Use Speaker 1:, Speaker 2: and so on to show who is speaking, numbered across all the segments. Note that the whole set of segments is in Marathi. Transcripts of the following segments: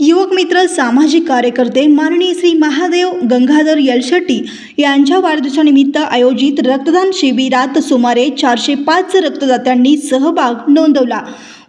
Speaker 1: पात्र सामाजिक कार्यकर्ते माननीय श्री महादेव गंगाधर यलशेट्टी यांच्या वाढदिवसानिमित्त आयोजित रक्तदान शिबिरात सुमारे चारशे पाच रक्तदात्यांनी सहभाग नोंदवला.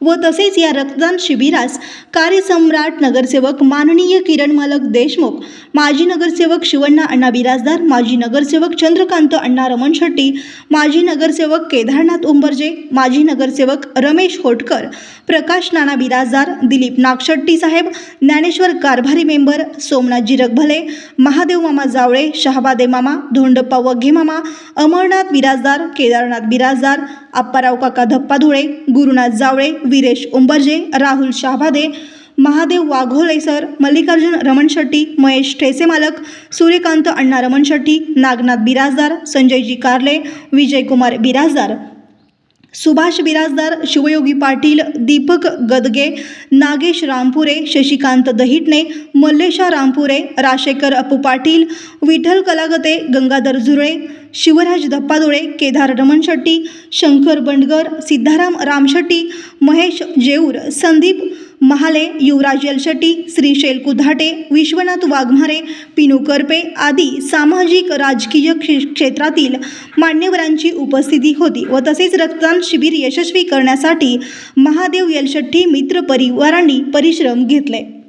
Speaker 1: व तसेच या रक्तदान शिबिरास कार्यसम्राट नगरसेवक माननीय किरण मलक देशमुख माजी नगरसेवक शिवण्णा अण्णा बिराजदार माजी नगरसेवक चंद्रकांत अण्णा रमण शेट्टी माजी नगरसेवक केदारनाथ उंबरजे माजी नगरसेवक रमेश होटकर प्रकाश नाना बिराजदार दिलीप नागशेट्टी साहेब ज्ञानेश्वर कारभारी मेंबर सोमनाथजी रगभले महादेव मामा जावळे शहाबादे मामा धोंडप्पा वघे मामा अमरनाथ बिराजदार केदारनाथ बिराजदार आप्पाराव काका धप्पा धुळे गुरुनाथ जावळे वीरेश उंबरजे राहुल शहाबादे महादेव वाघोले सर मल्लिकार्जुन रमण शेट्टी महेश ठेसे मालक सूर्यकांत अण्णा रमण शेट्टी नागनाथ बिराजदार संजयजी कारले विजयकुमार बिराजदार. सुभाष बिराजदार शिवयोगी पाटील दीपक गदगे नागेश रामपुरे शशिकांत दहिटणे मल्लेशा रामपुरे राशेकर अपू पाटील विठ्ठल कलागते गंगाधर झुरळे शिवराज धप्पादोळे केदार रमण शेट्टी शंकर बंडगर सिद्धाराम रामशेट्टी महेश जेऊर संदीप महाले युवराज यलशेट्टी श्रीशैल कुधाटे विश्वनाथ वाघमारे पिनू करपे आदी सामाजिक राजकीय क्षेत्रातील मान्यवरांची उपस्थिती होती व तसेच रक्तदान शिबिर यशस्वी करण्यासाठी महादेव यलशेट्टी मित्र परिवारांनी परिश्रम घेतले.